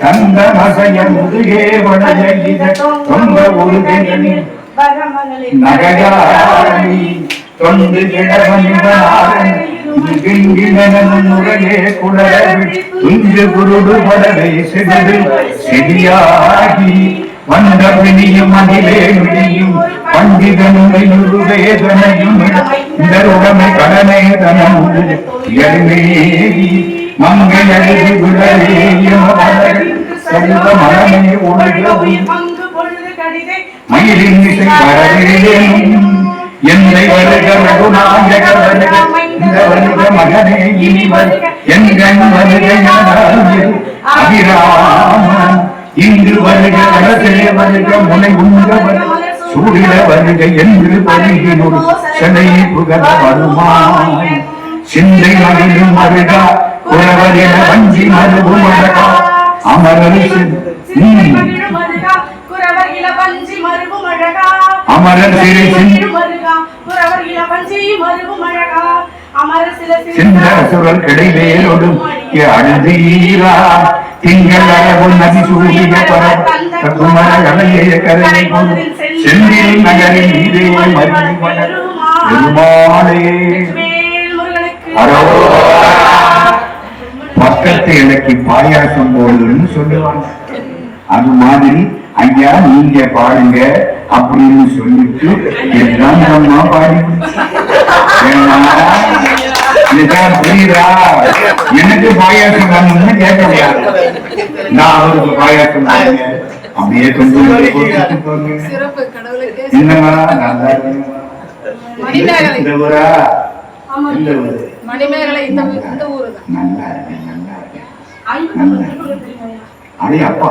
தந்த மசைய முதுகே வளைய தொங்க உருகனி நகையாரி தொண்டு கிழவனிவனாரன் முறையே குளரவி துஞ்சு குருடு படலை செது செடியாகி வந்த பிணியும் அதிலே விடியும் பண்டிதனுமையும் வேதனையும் இந்த உடமை கடனை தனமுது எருமேவி மங்கை அழுது செல்வ மனமே உலகம் மயிலின் இசை வரவேணும் என்னை வருக ரகுநாயக வருக இந்த வருக மகனே இனி எங்கள் வருக ஞானாயில் இங்கு வருக அரசே வருக முனை உங்க வருக வருக என்று பருகினோர் சென்னை புகழ வருமாய் சிந்தை மகிழும் மருகா குறவரின வஞ்சி மருவும் சிந்தை அமரர் சிறை சிந்த சுரல் கிடைவேலோடும் அழுதீரா திங்கள் அளவு நதி சூழிய பரவ குமர கலைய கருணை கொண்டு செந்தில் நகரின் நீரே மருவி பக்கத்து இலக்கி பாயாசம் போடுன்னு சொல்லுவாங்க. அது மாதிரி ஐயா நீங்க பாடுங்க அப்படின்னு சொல்லிட்டு எல்லாம் அம்மா பாடி புரியுதா? எனக்கு பாயாசம் வேணும்னு கேட்க முடியாது நான் அவருக்கு பாயாசம் பாருங்க அப்படியே கொஞ்சம் என்னம்மா நல்லா இருக்கீங்களா? மணிமேகலை. இந்த இந்த ஊரு தான் நல்லா இருக்கேன் நல்லா இருக்கேன் அடே அப்பா.